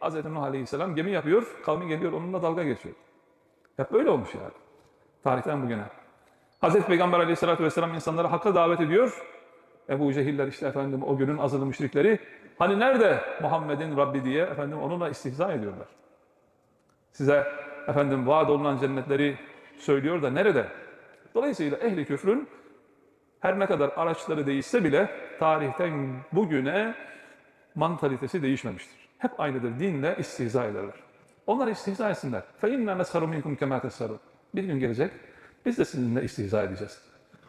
Hz. Nuh Aleyhisselam gemi yapıyor, kavmi geliyor onunla dalga geçiyor. Hep böyle olmuş yani. Tarihten bugüne. Hz. Peygamber Aleyhisselatü Vesselam insanları hakka davet ediyor. Ebu Cehiller işte efendim o günün azılı müşrikleri. Hani nerede Muhammed'in Rabbi diye efendim onunla istihza ediyorlar. Size efendim vaat olunan cennetleri söylüyor da nerede? Dolayısıyla ehli küfrün her ne kadar araçları değişse bile tarihten bugüne mantalitesi değişmemiştir. Hep aynıdır. Dinle istihza ederler. Onlar istihza etsinler. فَاِنَّا نَسْخَرُ مِنْكُمْ كَمَا تَسْخَرُونَ Bir gün gelecek, biz de sizinle istihza edeceğiz.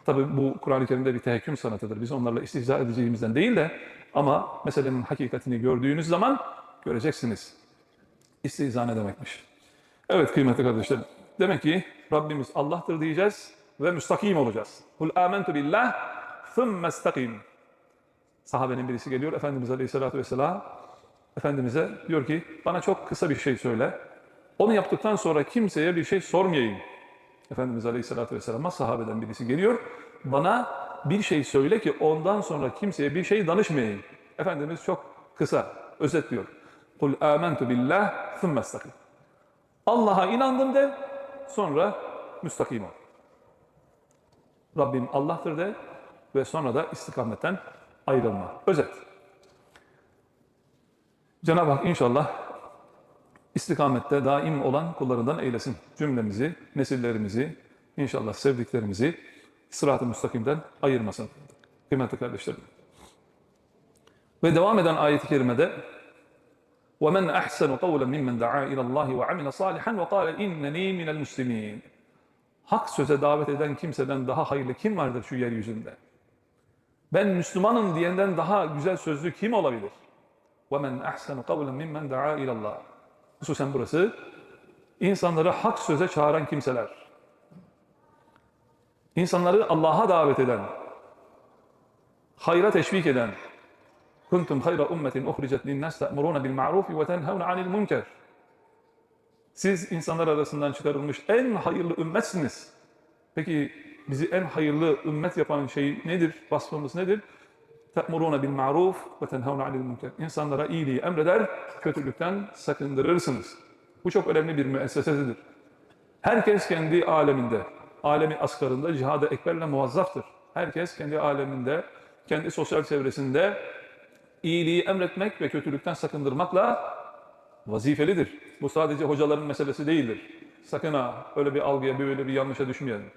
Tabi bu Kur'an-ı Kerim'de bir tehekküm sanatıdır. Biz onlarla istihza edeceğimizden değil de ama meselenin hakikatini gördüğünüz zaman göreceksiniz. İstihza ne demekmiş? Evet kıymetli kardeşlerim. Demek ki Rabbimiz Allah'tır diyeceğiz ve müstakim olacağız. Kul amentu billah thumma istakim. Sahabenin birisi geliyor Efendimiz Aleyhisselatü Vesselam Efendimiz'e diyor ki bana çok kısa bir şey söyle. Onu yaptıktan sonra kimseye bir şey sormayayım. Efendimiz Aleyhisselatü Vesselam'a sahabeden birisi geliyor. Bana bir şey söyle ki ondan sonra kimseye bir şey danışmayayım. Efendimiz çok kısa özetliyor. Kul amentu billah thumma istakim. Allah'a inandım de sonra müstakim ol. Rabbim Allah'tır de ve sonra da istikametten ayrılma. Özet. Cenab-ı Hak inşallah istikamette daim olan kullarından eylesin. Cümlemizi, nesillerimizi, inşallah sevdiklerimizi sırat-ı müstakimden ayırmasın. Kıymetli kardeşlerim. Ve devam eden ayet-i kerimede وَمَنْ أَحْسَنُ قَوْلًا مِمَّنْ دَعَا إِلَى اللّٰهِ وَعَمِلَ صَالِحًا وَقَالَ اِنَّنِي مِنَ الْمُسْلِمِينَ Hak söze davet eden kimseden daha hayırlı kim vardır şu yeryüzünde? Ben Müslümanım diyenden daha güzel sözlü kim olabilir? وَمَنْ أَحْسَنُ قَوْلًا مِمَّنْ دَعَا إِلَى اللّٰهِ Hususen burası insanları hak söze çağıran kimseler. İnsanları Allah'a davet eden, hayra teşvik eden, kuntum hayra ummetin uhricet linnas ta'muruna bil ma'ruf ve tenhauna 'anil münker. Siz insanlar arasından çıkarılmış en hayırlı ümmetsiniz. Peki bizi en hayırlı ümmet yapan şey nedir? Vasfımız nedir? Te'muruna bil ma'ruf ve tenhauna 'anil münker. İnsanlara iyiliği emreder, kötülükten sakındırırsınız. Bu çok önemli bir müessesedir. Herkes kendi aleminde, alemi asgarında cihad-ı ekberle muvazzaftır. Herkes kendi aleminde, kendi sosyal çevresinde iyiliği emretmek ve kötülükten sakındırmakla vazifelidir. Bu sadece hocaların meselesi değildir. Sakın ha öyle bir algıya, böyle bir yanlışa düşmeyelim.